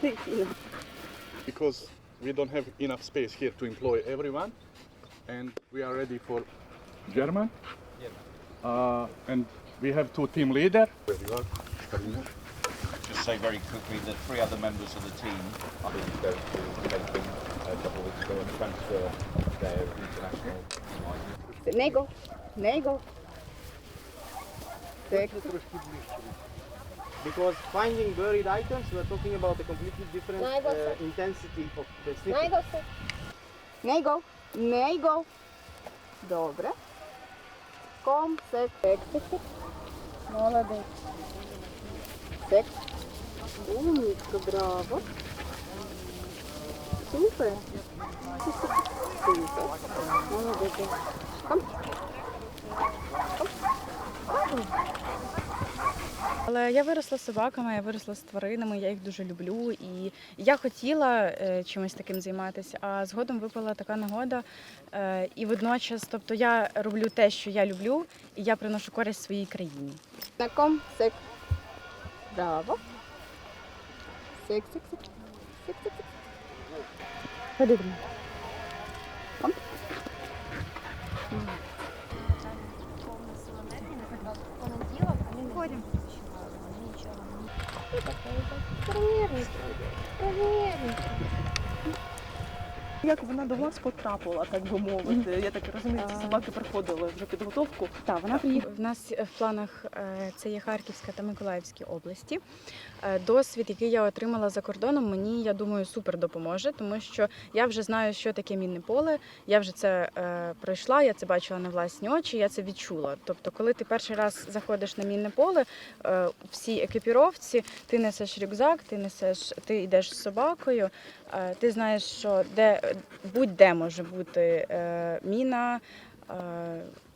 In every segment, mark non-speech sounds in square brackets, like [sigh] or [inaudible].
[laughs] Because we don't have enough space here to employ everyone, and we are ready for German. Uh, and we have two team leader. Just say very quickly, that three other members of the team. I think they're a couple weeks ago and transfer their international. Nego, nego Because finding buried items, we're talking about a completely different No, I got uh, it. intensity of the sniffing. Nego се. Nego. Nego. Добре. Ком, сек, сек, сек, сек. Молодець. Сек. Умничка, браво. Супер. Супер. Молодець. Ком. Але я виросла з собаками, я виросла з тваринами, я їх дуже люблю. І я хотіла е, чимось таким займатися, а згодом випала така нагода. Е, і водночас, тобто я роблю те, що я люблю, і я приношу користь своїй країні. На ком, сек. Браво. Сек, сек, сек. Сек, сек, сек. Ходи Провернуть, провернуть. Як вона до вас потрапила, так би мовити? Я так розумію, ці собаки проходили вже підготовку. Так, вона приїхала. В нас в планах е, це є Харківська та Миколаївські області. Е, Досвід, який я отримала за кордоном, мені я думаю супер допоможе, тому що я вже знаю, що таке мінне поле. Я вже це е, пройшла, я це бачила на власні очі, я це відчула. Тобто, коли ти перший раз заходиш на мінне поле, е, всі екіпіровці, ти несеш рюкзак, ти несеш, ти йдеш з собакою. е, Ти знаєш, що де будь-де може бути е, міна. е,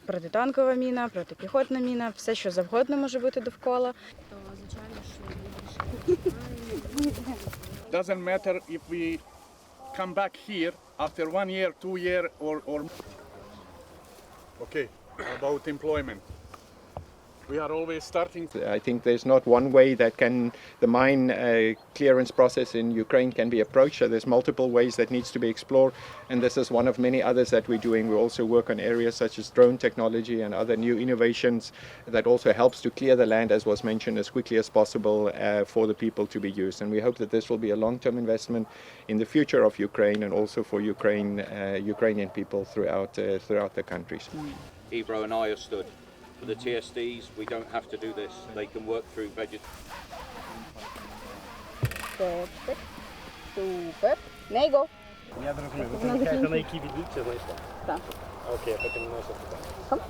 Протитанкова міна, протипіхотна міна, все що завгодно може бути довкола. То звичайно, Doesn't matter if we come back here after one year, two year, or or. Okay, about employment. We are always starting I think there's not one way that can the mine uh, clearance process in Ukraine can be approached. So there's multiple ways that needs to be explored, and this is one of many others that we're doing. We also work on areas such as drone technology and other new innovations that also helps to clear the land, as was mentioned, as quickly as possible uh, for the people to be used. And we hope that this will be a long-term investment in the future of Ukraine and also for Ukraine, uh, Ukrainian people throughout uh, throughout the countries. Ebro and I are stood For the TSDs, we don't have to do this. They can work through vegetation. Сек, сек. Супер. Nego. Я зрозумів. Вона закінчила. на якій відлік це знайшла? Так. Окей, потім носив туди.